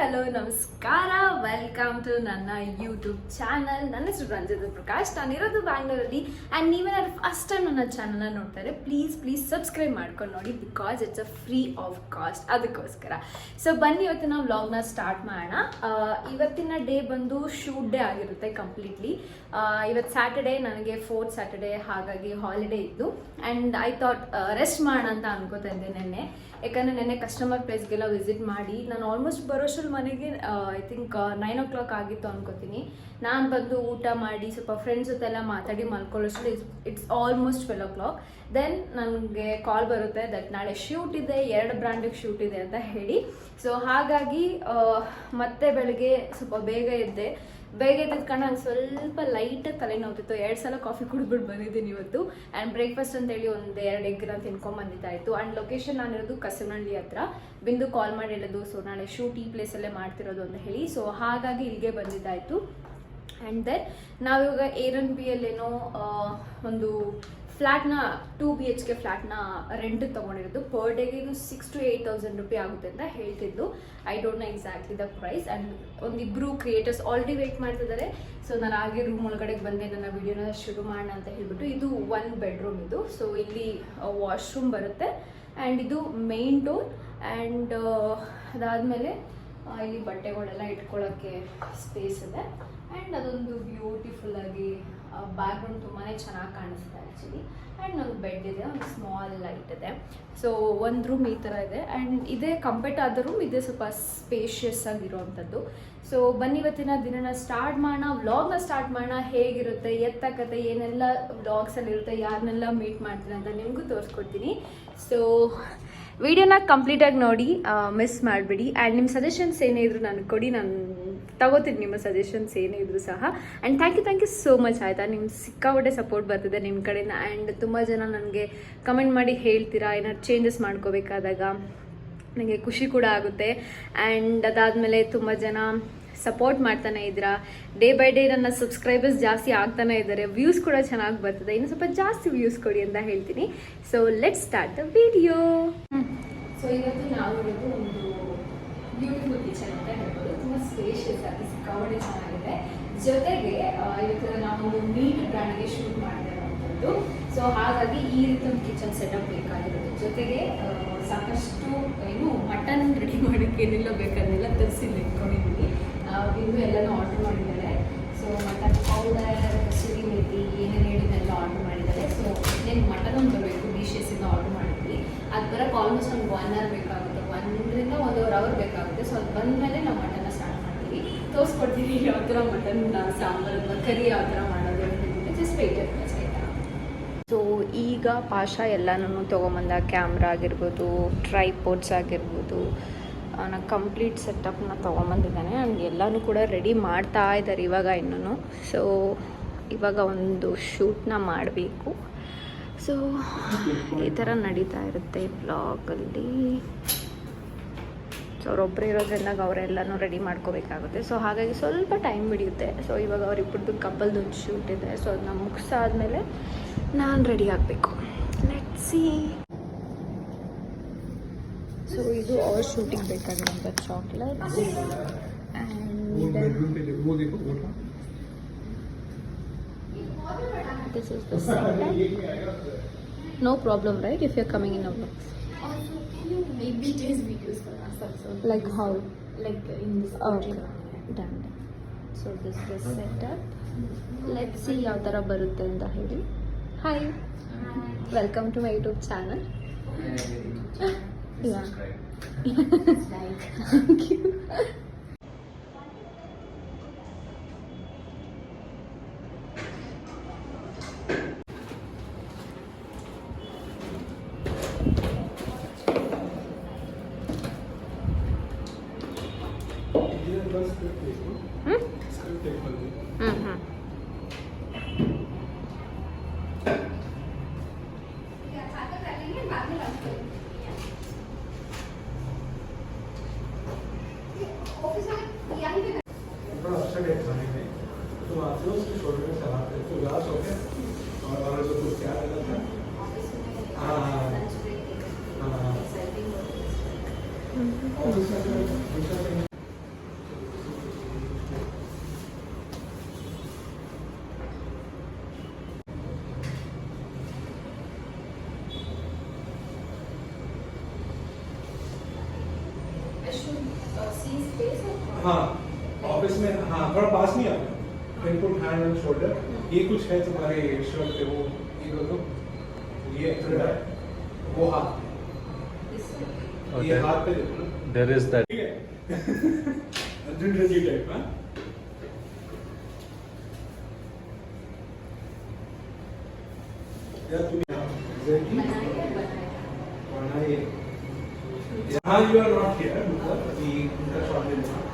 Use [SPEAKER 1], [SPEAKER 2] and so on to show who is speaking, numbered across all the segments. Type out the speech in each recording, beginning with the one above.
[SPEAKER 1] Hello, ನಮಸ್ಕಾರ. Welcome to ನನ್ನ YouTube channel ನನ್ನ ಹೆಸರು ರಂಜಿತ್ ಪ್ರಕಾಶ್. ನಾನಿರೋದು ಬ್ಯಾಂಗ್ಳೂರಲ್ಲಿ ಆ್ಯಂಡ್ ನೀವೇನಾದ್ರು ಫಸ್ಟ್ ಟೈಮ್ ನನ್ನ ಚಾನಲ್ನ ನೋಡ್ತಾರೆ ಪ್ಲೀಸ್ ಪ್ಲೀಸ್ ಸಬ್ಸ್ಕ್ರೈಬ್ ಮಾಡ್ಕೊಂಡು ನೋಡಿ because it's a free of cost ಅದಕ್ಕೋಸ್ಕರ. ಸೊ ಬನ್ನಿ ಇವತ್ತು ನಾವು ವ್ಲಾಗ್ನ ಸ್ಟಾರ್ಟ್ ಮಾಡೋಣ ಇವತ್ತಿನ ಡೇ ಬಂದು ಶೂಟ್ ಡೇ ಆಗಿರುತ್ತೆ ಕಂಪ್ಲೀಟ್ಲಿ ಇವತ್ತು ಸ್ಯಾಟರ್ಡೇ ನನಗೆ ಫೋರ್ತ್ ಸ್ಯಾಟರ್ಡೇ ಹಾಗಾಗಿ ಹಾಲಿಡೇ ಇತ್ತು. ಆ್ಯಂಡ್ ಐ ಥಾಟ್ ರೆಸ್ಟ್ ಮಾಡೋಣ ಅಂತ ಅನ್ಕೋತಾ ಇದ್ದೆ ನೆನ್ನೆ. ಯಾಕಂದರೆ ನೆನ್ನೆ ಕಸ್ಟಮರ್ ಪ್ಲೇಸ್ಗೆಲ್ಲ ವಿಸಿಟ್ ಮಾಡಿ, ನಾನು ಆಲ್ಮೋಸ್ಟ್ ಬರೋಷ್ಟ್ರಲ್ಲಿ ಮನೆಗೆ I think nine o'clock ಆಗಿತ್ತು ಅನ್ಕೋತೀನಿ. ನಾನು ಬಂದು ಊಟ ಮಾಡಿ ಸ್ವಲ್ಪ ಫ್ರೆಂಡ್ಸ್ ಜೊತೆ ಎಲ್ಲ ಮಾತಾಡಿ ಮಲ್ಕೊಳ್ಳೋಷ್ಟ್ರಲ್ಲಿ it's almost twelve o'clock then ನನಗೆ ಕಾಲ್ ಬರುತ್ತೆ ದಟ್ ನಾಳೆ ಶೂಟ್ ಇದೆ, ಎರಡು ಬ್ರ್ಯಾಂಡಿಗೆ ಶೂಟ್ ಇದೆ ಅಂತ ಹೇಳಿ. ಸೊ ಹಾಗಾಗಿ ಮತ್ತೆ ಬೆಳಗ್ಗೆ ಸ್ವಲ್ಪ ಬೇಗ ಎದ್ದೆ. ಬೇಗ ಎದ್ದ ಕಾರಣ ನಂಗೆ ಸ್ವಲ್ಪ ಲೈಟಾಗಿ ತಲೆನೋವ್ತಿತ್ತು ಎರಡು ಸಲ ಕಾಫಿ ಕುಡಿದ್ಬಿಟ್ಟು ಬಂದಿದ್ದೀನಿ ಇವತ್ತು. ಆ್ಯಂಡ್ ಬ್ರೇಕ್ಫಾಸ್ಟ್ ಅಂತೇಳಿ ಒಂದು ಎರಡು ಎಗ್ನ ತಿನ್ಕೊಂಬಂದಿದ್ದಾಯಿತು ಆ್ಯಂಡ್ ಲೊಕೇಶನ್ ನಾನಿರೋದು ಕಸನಹಳ್ಳಿ ಹತ್ರ. ಬಿಂದು ಕಾಲ್ ಮಾಡಿ ಹೇಳೋದು ಸೊ ನಾಳೆ ಶೂಟ್ ಈ ಪ್ಲೇಸಲ್ಲೇ ಮಾಡ್ತಿರೋದು ಅಂತ ಹೇಳಿ. ಸೊ ಹಾಗಾಗಿ ಇಲ್ಲಿಗೆ ಬಂದಿದ್ದಾಯಿತು. ಆ್ಯಂಡ್ ದೆನ್ ನಾವಿವಾಗ ಏರ್ ಎನ್ ಬಿ ಅಲ್ಲೇನೋ ಒಂದು ಫ್ಲ್ಯಾಟ್ನ ಟೂ ಬಿ ಎಚ್ ಕೆ ಫ್ಲ್ಯಾಟ್ನ ರೆಂಟ್ ತೊಗೊಂಡಿರೋದು. ಪರ್ ಡೇಗೆ ಇದು six to eight thousand rupee ಆಗುತ್ತೆ ಅಂತ ಹೇಳ್ತಿದ್ದು I don't know exactly the price and ಒಂದಿಬ್ಬರು ಕ್ರಿಯೇಟರ್ಸ್ ಆಲ್ರೆಡಿ ವೆಯ್ಟ್ ಮಾಡ್ತಿದ್ದಾರೆ. ಸೊ ನಾನು ಹಾಗೆ ರೂಮ್ ಒಳಗಡೆ ಬಂದೆ. ನನ್ನ ವಿಡಿಯೋನ ಶುರು ಮಾಡೋಣ ಅಂತ ಹೇಳ್ಬಿಟ್ಟು ಇದು ಒನ್ ಬೆಡ್ರೂಮ್ ಇದು. ಸೊ ಇಲ್ಲಿ ವಾಶ್ರೂಮ್ ಬರುತ್ತೆ. ಆ್ಯಂಡ್ ಇದು ಮೇನ್ ಡೋರ್ ಆ್ಯಂಡ್ ಅದಾದಮೇಲೆ ಇಲ್ಲಿ ಬಟ್ಟೆಗಳೆಲ್ಲ ಇಟ್ಕೊಳ್ಳೋಕ್ಕೆ ಸ್ಪೇಸ್ ಇದೆ. ಆ್ಯಂಡ್ ಅದೊಂದು ಬ್ಯೂಟಿಫುಲ್ ಆಗಿ ಬ್ಯಾಕ್ಗ್ರೌಂಡ್ ತುಂಬಾ ಚೆನ್ನಾಗಿ ಕಾಣಿಸ್ತಿದೆ ಆ್ಯಕ್ಚುಲಿ ಆ್ಯಂಡ್ ಒಂದು ಬೆಡ್ ಇದೆ, ಒಂದು ಸ್ಮಾಲ್ ಲೈಟ್ ಇದೆ. ಸೊ ಒಂದು ರೂಮ್ ಈ ಥರ ಇದೆ. ಆ್ಯಂಡ್ ಇದೇ ಕಂಪೇರ್ಟ್ ಆದ ರೂಮ್ ಇದೇ ಸ್ವಲ್ಪ ಸ್ಪೇಷಿಯಸ್ ಆಗಿರುವಂಥದ್ದು ಸೊ ಬನ್ನಿ ಇವತ್ತಿನ ದಿನನ ಸ್ಟಾರ್ಟ್ ಮಾಡೋಣ. ವ್ಲಾಗ್ನ ಸ್ಟಾರ್ಟ್ ಮಾಡೋಣ. ಹೇಗಿರುತ್ತೆ ಎತ್ತಕತೆ ಏನೆಲ್ಲ ವ್ಲಾಗ್ಸಲ್ಲಿರುತ್ತೆ ಯಾರನ್ನೆಲ್ಲ ಮೀಟ್ ಮಾಡ್ತೀನಿ ಅಂತ ನಿಮಗೂ ತೋರಿಸ್ಕೊಡ್ತೀನಿ. ಸೊ ವಿಡಿಯೋನ ಕಂಪ್ಲೀಟಾಗಿ ನೋಡಿ ಮಿಸ್ ಮಾಡಬೇಡಿ. ಆ್ಯಂಡ್ ನಿಮ್ಮ ಸಜೆಷನ್ಸ್ ಏನೇ ಇದ್ರು ನನಗೆ ಕೊಡಿ, ನಾನು ತಗೋತೀನಿ ನಿಮ್ಮ ಸಜೆಷನ್ಸ್ ಏನೇ ಇದ್ರು ಸಹ. And thank you thank you so much ಆಯಿತಾ? ನಿಮ್ಮ ಸಿಕ್ಕಾಪಟ್ಟೆ ಸಪೋರ್ಟ್ ಬರ್ತಿದೆ ನಿಮ್ಮ ಕಡೆಯಿಂದ. ಆ್ಯಂಡ್ ತುಂಬ ಜನ ನನಗೆ ಕಮೆಂಟ್ ಮಾಡಿ ಹೇಳ್ತೀರಾ? ಏನಾದ್ರು ಚೇಂಜಸ್ ಮಾಡ್ಕೋಬೇಕಾದಾಗ ನನಗೆ ಖುಷಿ ಕೂಡ ಆಗುತ್ತೆ. ಆ್ಯಂಡ್ ಅದಾದಮೇಲೆ ತುಂಬ ಜನ ಸಪೋರ್ಟ್ ಮಾಡ್ತಾನೆ ಇದ್ದೀರಾ? ಡೇ ಬೈ ಡೇ ನನ್ನ ಸಬ್ಸ್ಕ್ರೈಬರ್ಸ್ ಜಾಸ್ತಿ ಆಗ್ತಾನೆ ಇದ್ದಾರೆ. ವ್ಯೂಸ್ ಕೂಡ ಚೆನ್ನಾಗಿ ಬರ್ತದೆ. ಇನ್ನು ಸ್ವಲ್ಪ ಜಾಸ್ತಿ ವ್ಯೂಸ್ ಕೊಡಿ ಅಂತ ಹೇಳ್ತೀನಿ. So let start the video so ಇವತ್ತು ನಾವು ಇರೋದು ಒಂದು ಬ್ಯೂಟಿಫುಲ್ ಕಿಚನ್ ಅಂತ ಹೇಳ್ಬೋದು. ತುಂಬ ಸ್ಪೇಷಿಯಸ್ ಆಗಿ ಸಿಕ್ಕಾಪಟ್ಟೆ ಚೆನ್ನಾಗಿದೆ. ಜೊತೆಗೆ ಇವತ್ತು ನಾವು ಮೀಟ್ ಬ್ರ್ಯಾಂಡ್ಗೆ ಶೂಟ್ ಮಾಡಿರುವಂಥದ್ದು ಸೊ ಹಾಗಾಗಿ ಈ ರೀತಿ ಒಂದು ಕಿಚನ್ ಸೆಟಪ್ ಬೇಕಾಗಿರೋದು. ಜೊತೆಗೆ ಸಾಕಷ್ಟು, ಏನು ಮಟನ್ ರೆಡಿ ಮಾಡೋಕ್ಕೆ ಏನೆಲ್ಲ ಬೇಕನ್ನೆಲ್ಲ ತರಿಸಿ ಇಟ್ಕೊಂಡಿದ್ದೀನಿ. ಇನ್ನು ಎಲ್ಲನೂ ಆರ್ಡರ್ ಮಾಡಿದ್ದಾರೆ. So mutton powder kasuri methi, ಏನೇನು ಹೇಳಿದ್ದೆಲ್ಲ ಆರ್ಡರ್ ಮಾಡಿದ್ದಾರೆ. ಸೊ ಇನ್ನೇನು ಮಟನ್ ಬರಬೇಕು ಬರಬೇಕು ಇಂದ ಆರ್ಡರ್ ಮಾಡಿದ್ವಿ ಅದು ಬರೋಕ್ಕೆ ಆಲ್ಮೋಸ್ಟ್ ಒಂದು ಒನ್ ಅವರ್ ಬೇಕಾಗುತ್ತೆ. ಒಂದರಿಂದ ಒಂದೂವರೆ ಅವರ್ ಬೇಕಾಗುತ್ತೆ. ಸೊ ಅದು ಬಂದಮೇಲೆ ನಾವು ಮಟನ್ನ ಸ್ಟಾರ್ಟ್ ಮಾಡ್ತೀವಿ. ತೋರಿಸ್ಕೊಡ್ತೀವಿ ಯಾವ ಥರ ಮಟನ್ ಸಾಂಬಾರು ಕರಿ ಯಾವ ಥರ ಮಾಡೋದು ಅಂತ ಜಸ್ಟ್ ವೆಯ್ಟ್ ಆಯ್ತಾ? ಸೊ ಈಗ ಪಾಷ ಎಲ್ಲನೂ ತೊಗೊಂಬಂದ ಕ್ಯಾಮ್ರಾ ಆಗಿರ್ಬೋದು ಟ್ರೈಪೋರ್ಟ್ಸ್ ಆಗಿರ್ಬೋದು ನಾನು ಕಂಪ್ಲೀಟ್ ಸೆಟಪ್ನ ತೊಗೊಂಬಂದಿದ್ದಾನೆ. ಆ್ಯಂಡ್ ಎಲ್ಲನೂ ಕೂಡ ರೆಡಿ ಮಾಡ್ತಾ ಇದ್ದಾರೆ ಇವಾಗ ಇನ್ನೂ ಸೊ ಇವಾಗ ಒಂದು ಶೂಟ್ನ ಮಾಡಬೇಕು. ಸೊ ಈ ಥರ ನಡೀತಾ ಇರುತ್ತೆ ಬ್ಲಾಗಲ್ಲಿ ಸೊ ಅವರೊಬ್ಬರು ಇರೋದ್ರಿಂದ ಅವರೆಲ್ಲನೂ ರೆಡಿ ಮಾಡ್ಕೋಬೇಕಾಗುತ್ತೆ. ಸೊ ಹಾಗಾಗಿ ಸ್ವಲ್ಪ ಟೈಮ್ ಹಿಡಿಯುತ್ತೆ. ಸೊ ಇವಾಗ ಅವರಿಬ್ಬರದ್ದು ಕಪ್ಪಲ್ ಶೂಟ್ ಇದೆ. ಸೊ ಅದನ್ನ ಮುಗಿಸಾದ್ಮೇಲೆ ನಾನು ರೆಡಿ ಆಗಬೇಕು. ಲೆಟ್ ಸಿ ಸೊ ಇದು ಅವ್ರ shooting ಬೇಕಾಗಿರೋಂಥ chocolate and This is the no problem right if you coming in a
[SPEAKER 2] Also, can you maybe taste videos for us also?
[SPEAKER 1] Like how
[SPEAKER 2] Like in this
[SPEAKER 1] okay done so this this setup let see ಯಾವ ಥರ ಬರುತ್ತೆ ಅಂತ ಹೇಳಿ
[SPEAKER 3] hi welcome to my YouTube channel yeah thank you Thank you. हाँ office में हाँ थोड़ा पास नहीं आता पुट हैंड ऑन शोल्डर ये कुछ है तुम्हारे शर्ट पे वो ये कर दो ये थोड़ा है। वो हाथ ये हाथ पे देखो ना।
[SPEAKER 4] There is that.
[SPEAKER 3] ठीक है। अर्जुन रेड्डी टाइप हाँ। या तुम एग्जैक्टली यहाँ यू आर नॉट हियर मतलब ये उनका शॉट लेना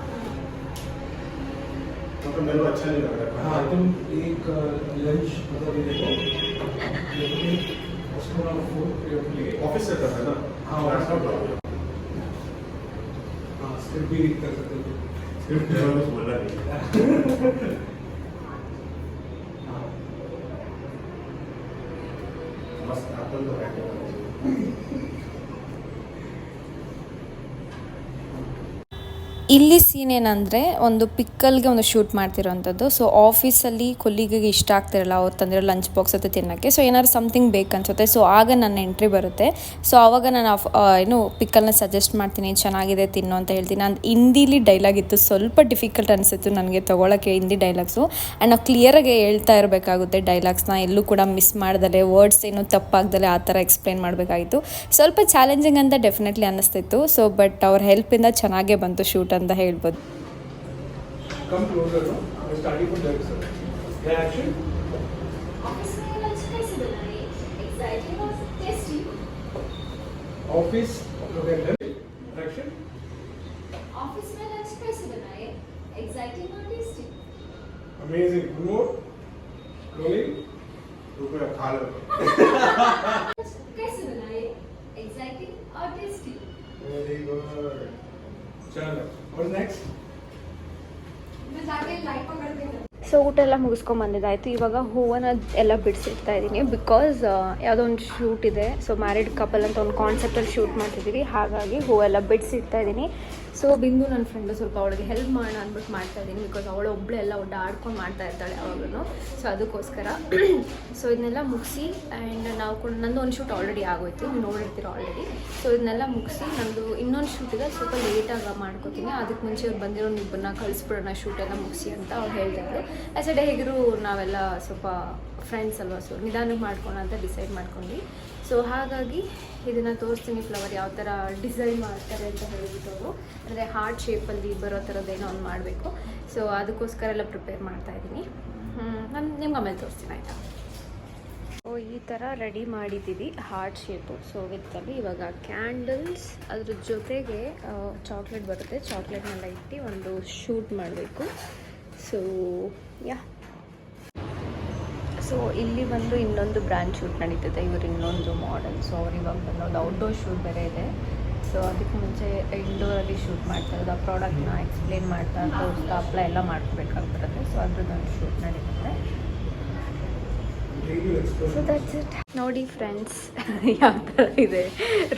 [SPEAKER 5] तो मेरे को अच्छा नहीं लग रहा
[SPEAKER 3] हाँ एकदम एक लंच मतलब मेरे को
[SPEAKER 5] ऑफ़िस से कर ना
[SPEAKER 3] हाँ हाँ सिर्फ़ भी कर सकते
[SPEAKER 5] सिर्फ़ बोला नहीं।
[SPEAKER 6] ಇಲ್ಲಿ ಸೀನ್ ಏನಂದರೆ ಒಂದು ಪಿಕ್ಕಲ್ಗೆ ಒಂದು ಶೂಟ್ ಮಾಡ್ತಿರೋವಂಥದ್ದು ಸೊ ಆಫೀಸಲ್ಲಿ ಕೊಲ್ಲಿಗೆ ಇಷ್ಟ ಆಗ್ತಿರಲ್ಲ, ಅವ್ರು ತಂದಿರೋ ಲಂಚ್ ಬಾಕ್ಸ್ ಅಂತ ತಿನ್ನೋಕ್ಕೆ. ಸೊ ಏನಾದ್ರು ಸಮಥಿಂಗ್ ಬೇಕನ್ಸುತ್ತೆ. ಸೊ ಆಗ ನನ್ನ ಎಂಟ್ರಿ ಬರುತ್ತೆ. ಸೊ ಆವಾಗ ನಾನು ಏನು ಪಿಕ್ಕಲ್ನ ಸಜೆಸ್ಟ್ ಮಾಡ್ತೀನಿ, ಚೆನ್ನಾಗಿದೆ, ತಿನ್ನು ಅಂತ ಹೇಳ್ತೀನಿ. ನಾನು ಹಿಂದಿಲಿ ಡೈಲಾಗ್ ಇತ್ತು. ಸ್ವಲ್ಪ ಡಿಫಿಕಲ್ಟ್ ಅನಿಸಿತ್ತು ನನಗೆ ತೊಗೊಳಕ್ಕೆ ಹಿಂದಿ ಡೈಲಾಗ್ಸು ಆ್ಯಂಡ್ ನಾವು ಕ್ಲಿಯರಾಗಿ ಹೇಳ್ತಾ ಇರಬೇಕಾಗುತ್ತೆ ಡೈಲಾಗ್ಸ್ನ ಎಲ್ಲೂ ಕೂಡ ಮಿಸ್ ಮಾಡ್ದಲೆ ವರ್ಡ್ಸ್ ಏನು ತಪ್ಪಾಗ್ದಲೆ ಆ ಥರ ಎಕ್ಸ್ಪ್ಲೈನ್ ಮಾಡಬೇಕಾಗಿತ್ತು. ಸ್ವಲ್ಪ ಚಾಲೆಂಜಿಂಗ್ ಅಂತ ಡೆಫಿನೆಟ್ಲಿ ಅನ್ನಿಸ್ತಿತ್ತು. ಸೊ ಬಟ್ ಅವ್ರ ಹೆಲ್ಪಿಂದ ಚೆನ್ನಾಗೇ ಬಂತು ಶೂಟ್ ಅಂತ ಹೇಳ್ಬೋದು
[SPEAKER 3] come closer no starting from there sir या एक्शन
[SPEAKER 2] ऑफिस में लंच कैसे बनाए एक्साइटिंग और tasty
[SPEAKER 3] office look at them action
[SPEAKER 2] office में लंच कैसे बनाए एक्साइटिंग और tasty
[SPEAKER 3] amazing good more rolling
[SPEAKER 5] रुको खा लो
[SPEAKER 2] कैसे बनाए एक्साइटिंग और टेस्टी
[SPEAKER 3] वेरी गुड चलो
[SPEAKER 1] ಸೊ ಊಟ ಎಲ್ಲ ಮುಗಿಸ್ಕೊಂಡ್ಬಂದಿದ್ದಾಯಿತು ಇವಾಗ ಹೂವನ್ನ ಎಲ್ಲ ಬಿಡಿಸಿರ್ತಾ ಇದ್ದೀನಿ. ಬಿಕಾಸ್ ಯಾವುದೋ ಒಂದು ಶೂಟ್ ಇದೆ. ಸೊ ಮ್ಯಾರಿಡ್ ಕಪಲ್ ಅಂತ ಒಂದು ಕಾನ್ಸೆಪ್ಟಲ್ಲಿ ಶೂಟ್ ಮಾಡ್ತಿದ್ದೀವಿ. ಹಾಗಾಗಿ ಹೂವೆಲ್ಲ ಬಿಡಿಸಿಡ್ತಾ ಇದ್ದೀನಿ. ಸೊ ಬಿಂದು ನನ್ನ ಫ್ರೆಂಡು ಸ್ವಲ್ಪ ಅವಳಿಗೆ ಹೆಲ್ಪ್ ಮಾಡೋಣ ಅಂದ್ಬಿಟ್ಟು ಮಾಡ್ತಾ ಇದ್ದೀನಿ ಬಿಕಾಸ್ ಅವಳು ಒಬ್ಬಳೆ ಎಲ್ಲ ಆಡ್ಕೊಂಡು ಮಾಡ್ತಾ ಇರ್ತಾಳೆ ಅವಾಗೂ ಸೊ ಅದಕ್ಕೋಸ್ಕರ ಸೊ ಇದನ್ನೆಲ್ಲ ಮುಗಿಸಿ ಆ್ಯಂಡ್ ನಾವು ಕೂಡ, ನಂದು ಒಂದು ಶೂಟ್ ಆಲ್ರೆಡಿ ಆಗೋಯ್ತು. ನೀವು ನೋಡಿರ್ತೀರ ಆಲ್ರೆಡಿ ಸೊ ಇದನ್ನೆಲ್ಲ ಮುಗಿಸಿ ನಂದು ಇನ್ನೊಂದು ಶೂಟ್ ಇದೆ, ಸ್ವಲ್ಪ ಲೇಟಾಗಿ ಮಾಡ್ಕೋತೀನಿ. ಅದಕ್ಕೆ ಮುಂಚೆ ಅವ್ರು ಬಂದಿರೋ ನಿಬ್ಬನ್ನ ಕಳಿಸ್ಬಿಡೋಣ ಶೂಟೆಲ್ಲ ಮುಗಿಸಿ ಅಂತ ಅವ್ರು ಹೇಳ್ತಿದ್ರು. ಡೇ ಹೇಗಿರು ನಾವೆಲ್ಲ ಸ್ವಲ್ಪ ಫ್ರೆಂಡ್ಸ್ ಅಲ್ವಾ ಸೊ ನಿಧಾನಕ್ಕೆ ಮಾಡ್ಕೋಣ ಅಂತ ಡಿಸೈಡ್ ಮಾಡ್ಕೊಂಡ್ವಿ. ಸೊ ಹಾಗಾಗಿ ಇದನ್ನು ತೋರಿಸ್ತೀನಿ ಫ್ಲವರ್ ಯಾವ ಥರ ಡಿಸೈನ್ ಮಾಡ್ತಾರೆ ಅಂತ ಹೇಳಿಬಿಟ್ಟು ಅವರು. ಅಂದರೆ ಹಾರ್ಟ್ ಶೇಪಲ್ಲಿ ಬರೋ ಥರದ್ದೇನೋ ಒಂದು ಮಾಡಬೇಕು. ಸೊ ಅದಕ್ಕೋಸ್ಕರ ಎಲ್ಲ ಪ್ರಿಪೇರ್ ಮಾಡ್ತಾ ಇದ್ದೀನಿ. ನಾನು ನಿಮ್ಗೆ ಆಮೇಲೆ ತೋರಿಸ್ತೀನಿ, ಆಯಿತಾ? ಸೊ ಈ ಥರ ರೆಡಿ ಮಾಡಿದ್ದೀವಿ ಹಾರ್ಟ್ ಶೇಪು ಸೊ ವಿತ್ತಲ್ಲಿ ಇವಾಗ ಕ್ಯಾಂಡಲ್ಸ್ ಅದ್ರ ಜೊತೆಗೆ ಚಾಕ್ಲೇಟ್ ಬರುತ್ತೆ. ಚಾಕ್ಲೇಟ್ನೆಲ್ಲ ಇಟ್ಟು ಒಂದು ಶೂಟ್ ಮಾಡಬೇಕು. ಸೊ ಯಾ ಸೊ ಇಲ್ಲಿ ಬಂದು ಇನ್ನೊಂದು ಬ್ರ್ಯಾಂಡ್ ಶೂಟ್ ನಡೀತಿದೆ. ಇವರು ಇನ್ನೊಂದು ಮಾಡೆಲ್ ಸೊ ಅವ್ರು ಇವಾಗ ಬಂದೊಂದು ಔಟ್ಡೋರ್ ಶೂಟ್ ಬೇರೆ ಇದೆ. ಸೊ ಅದಕ್ಕೆ ಮುಂಚೆ ಇಂಡೋರಲ್ಲಿ ಶೂಟ್ ಮಾಡ್ತಾ ಇರೋದು. ಆ ಪ್ರಾಡಕ್ಟ್ನ ಎಕ್ಸ್ಪ್ಲೇನ್ ಮಾಡ್ತಾ ತೋರಿಸ್ತಾ ಅಪ್ಲೈ ಎಲ್ಲ ಮಾಡ್ಕೋಬೇಕಾಗ್ಬಿಡುತ್ತೆ. ಸೊ ಅದ್ರದ್ದೊಂದು ಶೂಟ್ ನಡೀತದೆ. ನೋಡಿ ಫ್ರೆಂಡ್ಸ್, ಯಾವ ಥರ ಇದೆ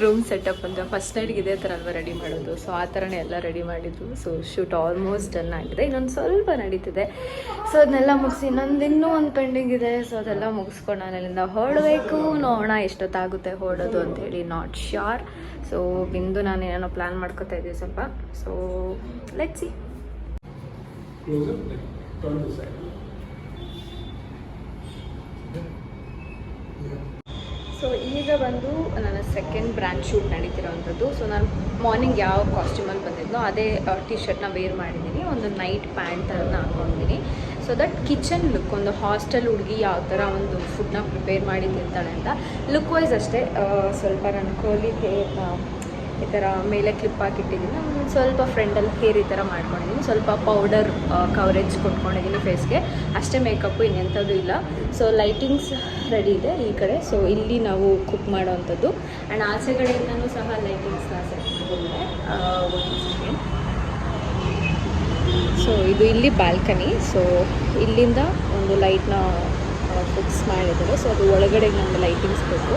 [SPEAKER 1] ರೂಮ್ ಸೆಟಪ್ ಅಂದರೆ. ಫಸ್ಟ್ ನೈಟ್ಗೆ ಇದೇ ಥರ ಅಲ್ವಾ ರೆಡಿ ಮಾಡೋದು? ಸೊ ಆ ಥರನೇ ಎಲ್ಲ ರೆಡಿ ಮಾಡಿದ್ದು. ಸೊ ಶೂಟ್ ಆಲ್ಮೋಸ್ಟ್ ಡನ್ ಆಗಿದೆ. ಇನ್ನೊಂದು ಸ್ವಲ್ಪ ನಡೀತಿದೆ. ಸೊ ಅದನ್ನೆಲ್ಲ ಮುಗಿಸಿ, ಇನ್ನೊಂದು ಇನ್ನೂ ಒಂದು ಪೆಂಡಿಂಗ್ ಇದೆ. ಸೊ ಅದೆಲ್ಲ ಮುಗಿಸ್ಕೊಂಡು ಅಲ್ಲಿಂದ ಹೊರಡಬೇಕು. ನೋಡೋಣ ಎಷ್ಟೊತ್ತಾಗುತ್ತೆ ಹೊರಡೋದು ಅಂತೇಳಿ ನಾಟ್ ಶ್ಯೂರ್ ಸೊ ಬಿಂದು ನಾನು ಏನೋ ಪ್ಲ್ಯಾನ್ ಮಾಡ್ಕೊತಾ ಇದ್ದೀವಿ ಸ್ವಲ್ಪ. ಸೊ ಲೆಟ್ ಸಿ ಈಗ ಬಂದು ನನ್ನ ಸೆಕೆಂಡ್ ಬ್ರ್ಯಾಂಡ್ ಶೂಟ್ ನಡೀತಿರೋವಂಥದ್ದು ಸೊ ನಾನು ಮಾರ್ನಿಂಗ್ ಯಾವ ಕಾಸ್ಟ್ಯೂಮಲ್ಲಿ ಬಂದಿದ್ನೋ ಅದೇ ಟಿ ಶರ್ಟ್ನ ವೇರ್ ಮಾಡಿದ್ದೀನಿ ಒಂದು ನೈಟ್ ಪ್ಯಾಂಟ್ ಥರನ ಹಾಕೊಂಡಿದ್ದೀನಿ ಸೊ ದಟ್ ಕಿಚನ್ ಲುಕ್ ಒಂದು ಹಾಸ್ಟೆಲ್ ಹುಡುಗಿ ಯಾವ ಥರ ಒಂದು ಫುಡ್ನ ಪ್ರಿಪೇರ್ ಮಾಡಿ ತಿಂತಾಳೆ ಅಂತ ಲುಕ್ ವೈಸ್ ಅಷ್ಟೇ ಸ್ವಲ್ಪ ನನ್ನ ಕೋಲಿ ಹೇರ್ನ ಈ ಥರ ಮೇಲೆ ಕ್ಲಿಪ್ ಹಾಕಿಟ್ಟಿದ್ದೀನಿ. ಒಂದು ಸ್ವಲ್ಪ ಫ್ರೆಂಡಲ್ಲಿ ಹೇರ್ ಈ ಥರ ಮಾಡ್ಕೊಂಡಿದ್ದೀನಿ. ಸ್ವಲ್ಪ ಪೌಡರ್ ಕವರೇಜ್ ಕೊಟ್ಕೊಂಡಿದ್ದೀನಿ ಫೇಸ್ಗೆ ಅಷ್ಟೇ ಮೇಕಪ್ಪು ಇನ್ನೆಂಥದ್ದು ಇಲ್ಲ. ಸೊ ಲೈಟಿಂಗ್ಸ್ ರೆಡಿ ಇದೆ ಈ ಕಡೆ. ಸೊ ಇಲ್ಲಿ ನಾವು ಕುಕ್ ಮಾಡೋವಂಥದ್ದು. ಆ್ಯಂಡ್ ಆಚೆ ಕಡೆಯಿಂದನೂ ಸಹ ಲೈಟಿಂಗ್ಸ್ ಮಾಡಿದೆ ಸೊ ಇದು ಇಲ್ಲಿ ಬಾಲ್ಕನಿ ಸೊ ಇಲ್ಲಿಂದ ಒಂದು ಲೈಟ್ನ ಫಿಕ್ಸ್ ಮಾಡಿದ್ದಾರೆ. ಸೊ ಅದು ಒಳಗಡೆ ನಮ್ಮ ಲೈಟಿಂಗ್ಸ್ ಬೇಕು.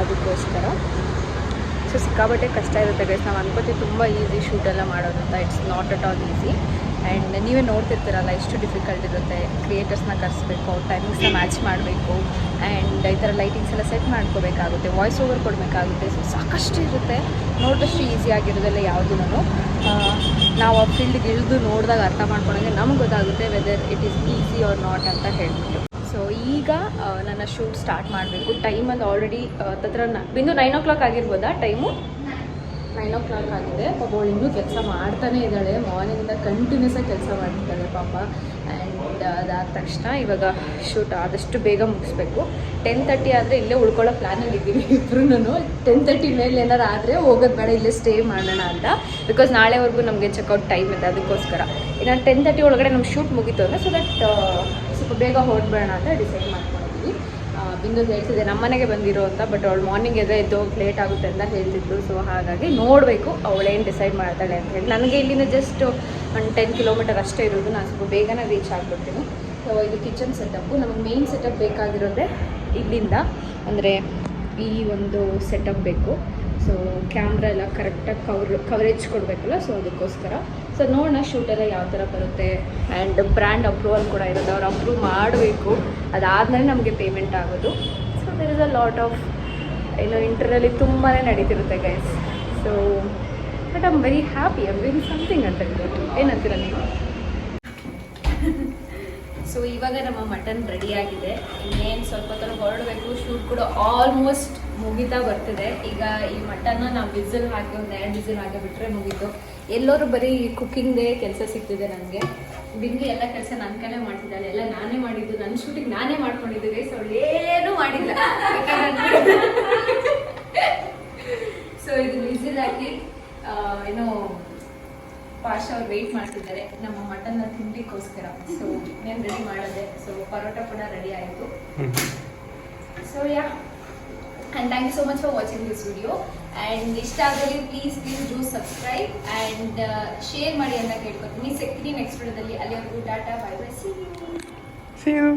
[SPEAKER 1] ಅದಕ್ಕೋಸ್ಕರ. ಸೊ ಸಿಕ್ಕಾಬಟ್ಟೆ ಕಷ್ಟ ಇರುತ್ತೆ ಗೈಸ್ ನಾವು ಅನ್ಕೋತೀವಿ ತುಂಬ ಈಸಿ ಶೂಟೆಲ್ಲ ಮಾಡೋದು ಅಂತ. It's not at all easy and ನೀವೇ ನೋಡ್ತಿರ್ತೀರಲ್ಲ ಎಷ್ಟು ಡಿಫಿಕಲ್ಟ್ ಇರುತ್ತೆ. ಕ್ರಿಯೇಟರ್ಸ್ನ ಕರೆಸ್ಬೇಕು ಟೈಮಿಂಗ್ಸ್ನ ಮ್ಯಾಚ್ ಮಾಡಬೇಕು. ಆ್ಯಂಡ್ ಈ ಥರ ಲೈಟಿಂಗ್ಸ್ ಎಲ್ಲ ಸೆಟ್ ಮಾಡ್ಕೋಬೇಕಾಗುತ್ತೆ. ವಾಯ್ಸ್ ಓವರ್ ಕೊಡಬೇಕಾಗುತ್ತೆ. ಸೊ ಸಾಕಷ್ಟು ಇರುತ್ತೆ. ನೋಡಿದಷ್ಟು ಈಸಿ ಆಗಿರೋದೆಲ್ಲ ಯಾವುದೂ ನಾವು ಆ ಫೀಲ್ಡ್ಗೆ ಇಳಿದು ನೋಡಿದಾಗ ಅರ್ಥ ಮಾಡ್ಕೊಂಡಾಗ ನಮ್ಗೆ ಗೊತ್ತಾಗುತ್ತೆ whether it is easy or not ಅಂತ ಹೇಳ್ಬಿಟ್ಟು. ಸೊ ಈಗ ನನ್ನ ಶೂಟ್ ಸ್ಟಾರ್ಟ್ ಮಾಡಬೇಕು. ಟೈಮ್ ಅದು ಆಲ್ರೆಡಿ ತತ್ರ ಬಿಂದು ನೈನ್ ಓ ಕ್ಲಾಕ್ ಆಗಿರ್ಬೋದಾ ಟೈಮು ನೈನ್ ಓ ಕ್ಲಾಕ್ ಆಗಿದೆ. ಪಾಪ ಅವಳು ಇನ್ನೂ ಕೆಲಸ ಮಾಡ್ತಾನೇ ಇದ್ದಾಳೆ. ಮಾರ್ನಿಂಗಿಂದ ಕಂಟಿನ್ಯೂಸ್ ಆಗಿ ಕೆಲಸ ಮಾಡ್ತಿದ್ದಾಳೆ ಪಾಪ. ಆ್ಯಂಡ್ ಅದಾದ ತಕ್ಷಣ ಇವಾಗ ಶೂಟ್ ಆದಷ್ಟು ಬೇಗ ಮುಗಿಸ್ಬೇಕು. ಟೆನ್ ತರ್ಟಿ ಆದರೆ ಇಲ್ಲೇ ಉಳ್ಕೊಳ್ಳೋ ಪ್ಲ್ಯಾನಲ್ಲಿ ಇದ್ದೀವಿ ಇಬ್ಬರೂ ಟೆನ್ ತರ್ಟಿ ಮೇಲೆ ಏನಾರು ಆದರೆ ಹೋಗೋದು ಬೇಡ, ಇಲ್ಲೇ ಸ್ಟೇ ಮಾಡೋಣ ಅಂತ. ಬಿಕಾಸ್ ನಾಳೆವರೆಗೂ ನಮಗೆ ಚೆಕ್ಔಟ್ ಟೈಮ್ ಇದೆ ಅದಕ್ಕೋಸ್ಕರ. ಇನ್ನು ಟೆನ್ ತರ್ಟಿ ಒಳಗಡೆ ನಮ್ಮ ಶೂಟ್ ಮುಗೀತು ಅಂದರೆ ಸೊ ದಟ್ ಬೇಗ ಹೊರಡ್ಬೇಡ ಅಂತ ಡಿಸೈಡ್ ಮಾಡ್ಕೊಂಡಿದ್ದೀವಿ ಆ, ಬಿಂದು ಹೇಳ್ತಿದ್ದೆ ನಮ್ಮ ಮನೆಗೆ ಬಂದಿರೋ ಅಂತ ಬಟ್ ಅವಳು ಮಾರ್ನಿಂಗ್ ಎದ್ದೆ ಎದ್ದು ಲೇಟ್ ಆಗುತ್ತೆ ಅಂತ ಹೇಳ್ತಿದ್ಲು ಸೊ ಹಾಗಾಗಿ ನೋಡಬೇಕು ಅವಳೇನು ಡಿಸೈಡ್ ಮಾಡ್ತಾಳೆ ಅಂತ ಹೇಳಿ. ನನಗೆ ಇಲ್ಲಿಂದ ಜಸ್ಟ್ ಒಂದು ಟೆನ್ ಕಿಲೋಮೀಟರ್ ಅಷ್ಟೇ ಇರೋದು. ನಾನು ಸ್ವಲ್ಪ ಬೇಗನೆ ರೀಚ್ ಆಗಿಬಿಡ್ತೀನಿ. ಸೊ ಇದು ಕಿಚನ್ ಸೆಟಪ್ಪು ನಮಗೆ ಮೇನ್ ಸೆಟಪ್ ಬೇಕಾಗಿರೋದೇ ಇಲ್ಲಿಂದ. ಅಂದರೆ ಈ ಒಂದು ಸೆಟಪ್ ಬೇಕು. ಸೊ ಕ್ಯಾಮ್ರಾ ಎಲ್ಲ ಕರೆಕ್ಟಾಗಿ ಕವರ್ ಕವರೇಜ್ ಕೊಡಬೇಕಲ್ಲ ಸೊ ಅದಕ್ಕೋಸ್ಕರ. ಸೊ ನೋಡೋಣ ಶೂಟೆಲ್ಲ ಯಾವ ಥರ ಬರುತ್ತೆ. ಆ್ಯಂಡ್ ಬ್ರ್ಯಾಂಡ್ ಅಪ್ರೂವಲ್ ಕೂಡ ಇರುತ್ತೆ. ಅವ್ರು ಅಪ್ರೂವ್ ಮಾಡಬೇಕು. ಅದಾದಮೇಲೆ ನಮಗೆ ಪೇಮೆಂಟ್ ಆಗೋದು. So there is a lot of ಏನು ಇಂಟರ್ನಲ್ಲಿ ತುಂಬಾ ನಡೀತಿರುತ್ತೆ guys so but I'm very happy I'm very something ಅಂತ ಹೇಳ್ಬಿಟ್ಟು ಏನಂತೀರ ನೀವು? ಸೊ ಇವಾಗ ನಮ್ಮ ಮಟನ್ ರೆಡಿ ಆಗಿದೆ. ಇನ್ನೇನು ಸ್ವಲ್ಪ ಹೊತ್ತು ಹೊರಡಬೇಕು. ಶೂಟ್ ಕೂಡ ಆಲ್ಮೋಸ್ಟ್ ಮುಗಿತಾ ಬರ್ತಿದೆ. ಈಗ ಈ ಮಟನ್ನ ನಾವು ವಿಸಿಲ್ ಹಾಕಿ ಒಂದು ಎರಡು ವಿಸಿಲ್ ಹಾಕಿ ಬಿಟ್ಟರೆ ಮುಗೀತು. ಎಲ್ಲರೂ ಬರೀ ಕುಕ್ಕಿಂಗ್ದೇ ಕೆಲಸ ಸಿಗ್ತಿದೆ ನನಗೆ. ಬಿಂದು ಎಲ್ಲ ಕೆಲಸ ನನ್ನ ಕೈಲೇ ಮಾಡ್ತಿದ್ದಾಳೆ. ಎಲ್ಲ ನಾನೇ ಮಾಡಿದ್ದು. ನನ್ನ ಶೂಟಿಂಗ್ ನಾನೇ ಮಾಡ್ಕೊಂಡಿದ್ದೆ. ಸೊ ಅವಳು ಏನೂ ಮಾಡಿಲ್ಲ. ಸೊ ಇದು ವಿಸಿಲ್ ಹಾಕಿ ಏನೋ ಪಾಶ ಅವ್ರು ವೆಯ್ಟ್ ಮಾಡ್ತಿದ್ದಾರೆ. ನಮ್ಮ ಮಟನ್ನ ತಿನ್ಲಿಕ್ಕೋಸ್ಕರ. ಸೊ ನೀನ್ ರೆಡಿ ಮಾಡಿದೆ? ಸೊ ಪರೋಟ ಕೂಡ ರೆಡಿ ಆಯಿತು. So ya and thank you so much for watching this video and ಇಷ್ಟ ಆಗಲಿ please please do subscribe and share ಮಾಡಿ ಅಂತ ಕೇಳ್ಕೊತೀನಿ. ಸಿಗ್ತೀನಿ ನೆಕ್ಸ್ಟ್ ವಿಡಿಯೋದಲ್ಲಿ ಅಲ್ಲಿವರೆಗೂ tata bye bye
[SPEAKER 3] see you.